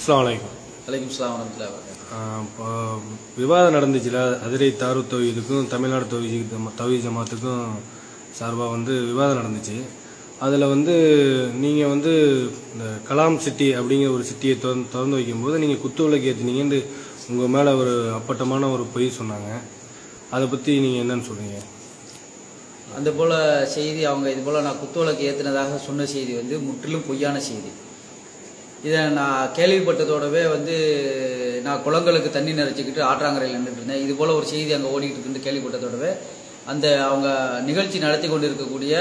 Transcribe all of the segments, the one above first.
அஸ்ஸலாமு அலைக்கும். வலைக்கும் ஸ்லாம் வரமத்துல்லா இப்போ விவாதம் நடந்துச்சுல அதிரை தாரு தொகுதிக்கும் தமிழ்நாடு தொகுதி தவி ஜமாத்துக்கும் சார்பாக வந்து விவாதம் நடந்துச்சு. அதில் வந்து நீங்கள் வந்து இந்த கலாம் சிட்டி அப்படிங்கிற ஒரு சிட்டியை திறந்து திறந்து வைக்கும்போது நீங்கள் குத்து விளக்கு ஏற்றினீங்கன்னு உங்கள் மேலே ஒரு அப்பட்டமான ஒரு பொய் சொன்னாங்க. அதை பற்றி நீங்கள் என்னன்னு சொல்கிறீங்க அந்த போல் செய்தி அவங்க இது போல் நான் குத்துவிளக்கு ஏற்றினதாக சொன்ன செய்தி வந்து முற்றிலும் பொய்யான செய்தி. இதை நான் கேள்விப்பட்டதோடவே வந்து நான் குளங்களுக்கு தண்ணி நிறைச்சிக்கிட்டு ஆற்றாங்கரையில் நின்றுட்டு இருந்தேன். இது போல் ஒரு செய்தி அங்கே ஓடிக்கிட்டு இருக்குன்னு கேள்விப்பட்டதோடவே அந்த அவங்க நிகழ்ச்சி நடத்தி கொண்டு இருக்கக்கூடிய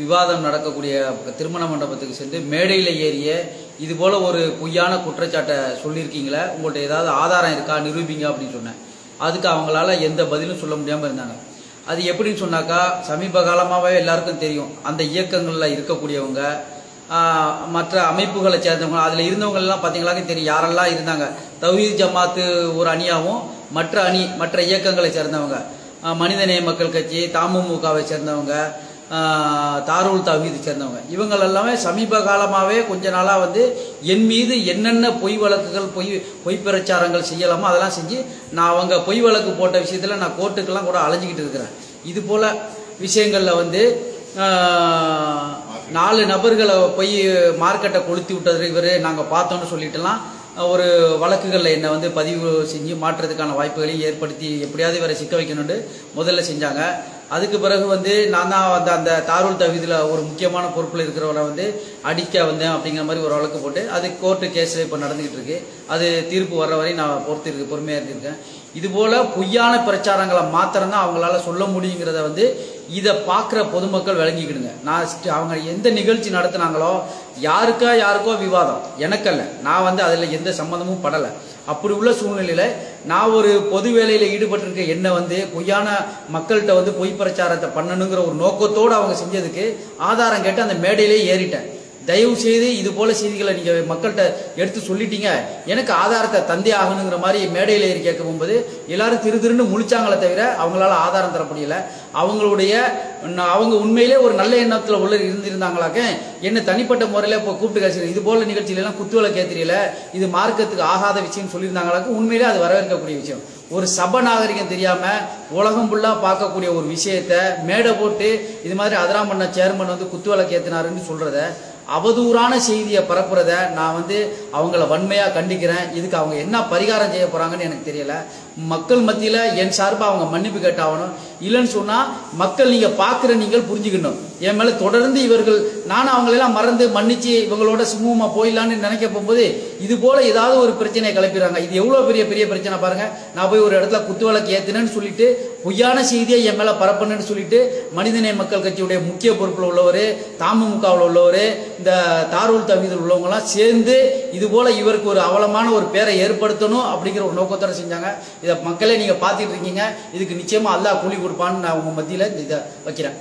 விவாதம் நடக்கக்கூடிய திருமண மண்டபத்துக்கு சென்று மேடையில் ஏறிய இது போல் ஒரு பொய்யான குற்றச்சாட்டை சொல்லியிருக்கீங்களே உங்கள்கிட்ட ஏதாவது ஆதாரம் இருக்கா நிரூபிங்க அப்படின்னு சொன்னேன். அதுக்கு அவங்களால எந்த பதிலும் சொல்ல முடியாமல் இருந்தாங்க. அது எப்படின்னு சொன்னாக்கா சமீப காலமாகவே எல்லாருக்கும் தெரியும். அந்த இயக்கங்களில் இருக்கக்கூடியவங்க மற்ற அமைப்புகளை சேர்ந்தவங்க அதில் இருந்தவங்க எல்லாம் பார்த்தீங்களாக்க தெரியும். யாரெல்லாம் இருந்தாங்க? தௌஹீத் ஜமாத்து ஒரு அணியாகவும் மற்ற அணி மற்ற இயக்கங்களை சேர்ந்தவங்க. மனிதநேய மக்கள் கட்சி தமுமுகவை சேர்ந்தவங்க தாரூல் தவீதி சேர்ந்தவங்க. இவங்கள் எல்லாமே சமீப காலமாகவே கொஞ்ச நாளாக வந்து என் மீது என்னென்ன பொய் வழக்குகள் பொய் பொய் பிரச்சாரங்கள் செய்யலாமோ அதெல்லாம் செஞ்சு நான் அவங்க பொய் வழக்கு போட்ட விஷயத்தில் நான் கோர்ட்டுக்கெல்லாம் கூட அலைஞ்சிக்கிட்டு இருக்கிறேன். இது போல் விஷயங்களில் வந்து நாலு நபர்களை போய் மார்க்கெட்டை கொளுத்தி விட்டது இவர் நாங்கள் பார்த்தோன்னு சொல்லிட்டுலாம் ஒரு வழக்குகளில் என்னை வந்து பதிவு செஞ்சு மாற்றுறதுக்கான வாய்ப்புகளையும் ஏற்படுத்தி எப்படியாவது இவரை சிக்க வைக்கணும்னு முதல்ல செஞ்சாங்க. அதுக்கு பிறகு வந்து நான் தான் வந்து அந்த தாரூல் தவிதியில் ஒரு முக்கியமான பொறுப்பில் இருக்கிறவரை வந்து அடிக்க வந்தேன் அப்படிங்கிற மாதிரி ஒரு வழக்கு போட்டு அது கோர்ட்டு கேஸ் இப்போ நடந்துகிட்டு இருக்கு. அது தீர்ப்பு வர்ற வரையும் நான் பொறுத்திருக்கு பொறுமையாக இருந்திருக்கேன். இதுபோல் பொய்யான பிரச்சாரங்களை மாத்திரம்தான் அவங்களால சொல்ல முடியுங்கிறத வந்து இதை பார்க்குற பொதுமக்கள் விளங்கிக்கிடுங்க. நான் அவங்க எந்த நிகழ்ச்சி நடத்துனாங்களோ யாருக்கா யாருக்கோ விவாதம். எனக்கல்ல. நான் வந்து அதில் எந்த சம்மந்தமும் படலை. அப்படி உள்ள சூழ்நிலையில் நான் ஒரு பொது வேலையில் ஈடுபட்டிருக்க என்னை வந்து பொய்யான மக்கள்கிட்ட வந்து பொய் பிரச்சாரத்தை பண்ணணுங்கிற ஒரு நோக்கத்தோடு அவங்க செஞ்சதுக்கு ஆதாரம் கேட்டு அந்த மேடையிலே ஏறிட்டேன். தயவு செய்து இது போல செய்திகளை நீங்க மக்கள்கிட்ட எடுத்து சொல்லிட்டீங்க. எனக்கு ஆதாரத்தை தந்தே ஆகணுங்கிற மாதிரி மேடையில் ஏறி கேட்க போகும்போது எல்லாரும் திரு திருன்னு முழிச்சாங்களே தவிர அவங்களால ஆதாரம் தர முடியல. அவங்களுடைய அவங்க உண்மையிலே ஒரு நல்ல எண்ணத்தில் உள்ள இருந்திருந்தாங்களாக்க என்ன தனிப்பட்ட முறையில் இப்போ கூப்பிட்டு பேசுகிறேன் இது போல நிகழ்ச்சியில எல்லாம் குத்துவலை கேத்திரியல இது மார்க்கத்துக்கு ஆகாத விஷயம் சொல்லியிருந்தாங்களாக்க உண்மையிலே அது வரவேற்கக்கூடிய விஷயம். ஒரு சப நாகரிகம் தெரியாம உலகம் ஃபுல்லா பார்க்கக்கூடிய ஒரு விஷயத்த மேடை போட்டு இது மாதிரி அதிராமண்ண சேர்மன் வந்து குத்துவலை கேத்தினாருன்னு சொல்றத அவதூறான செய்தியை பரப்புறத நான் வந்து அவங்கள வன்மையாக கண்டிக்கிறேன். இதுக்கு அவங்க என்ன பரிகாரம் செய்ய போறாங்கன்னு எனக்கு தெரியல. மக்கள் மத்தியில் என் சார்பாக அவங்க மன்னிப்பு கேட்டாகணும். இல்லைன்னு சொன்னால் மக்கள் நீங்கள் பார்க்குற நீங்கள் புரிஞ்சுக்கணும். என் மேலே தொடர்ந்து இவர்கள் நானும் அவங்களெல்லாம் மறந்து மன்னிச்சு இவங்களோட சுமூகமாக போயிடலான்னு நினைக்க போகும்போது இது போல ஏதாவது ஒரு பிரச்சனையை கிளப்பிடுறாங்க. இது எவ்வளோ பெரிய பெரிய பிரச்சனை பாருங்க. நான் போய் ஒரு இடத்துல குத்து வழக்கு ஏற்றினேன்னு சொல்லிட்டு பொய்யான செய்தியை என் மேலே பரப்பணுன்னு சொல்லிட்டு மனிதநேய மக்கள் கட்சியுடைய முக்கிய பொறுப்பில் உள்ளவர் தமுமுகவில் உள்ளவர் இந்த தாரூல் தவிதில் உள்ளவங்கலாம் சேர்ந்து இது போல இவருக்கு ஒரு அவலமான ஒரு பேரை ஏற்படுத்தணும் அப்படிங்கிற ஒரு நோக்கத்தோட செஞ்சாங்க. இதை மக்களே நீங்கள் பார்த்துட்டு இருக்கீங்க. இதுக்கு நிச்சயமாக அல்லாஹ் கூலி கொடுப்பான்னு நான் உங்கள் மத்தியில் இதை வைக்கிறேன்.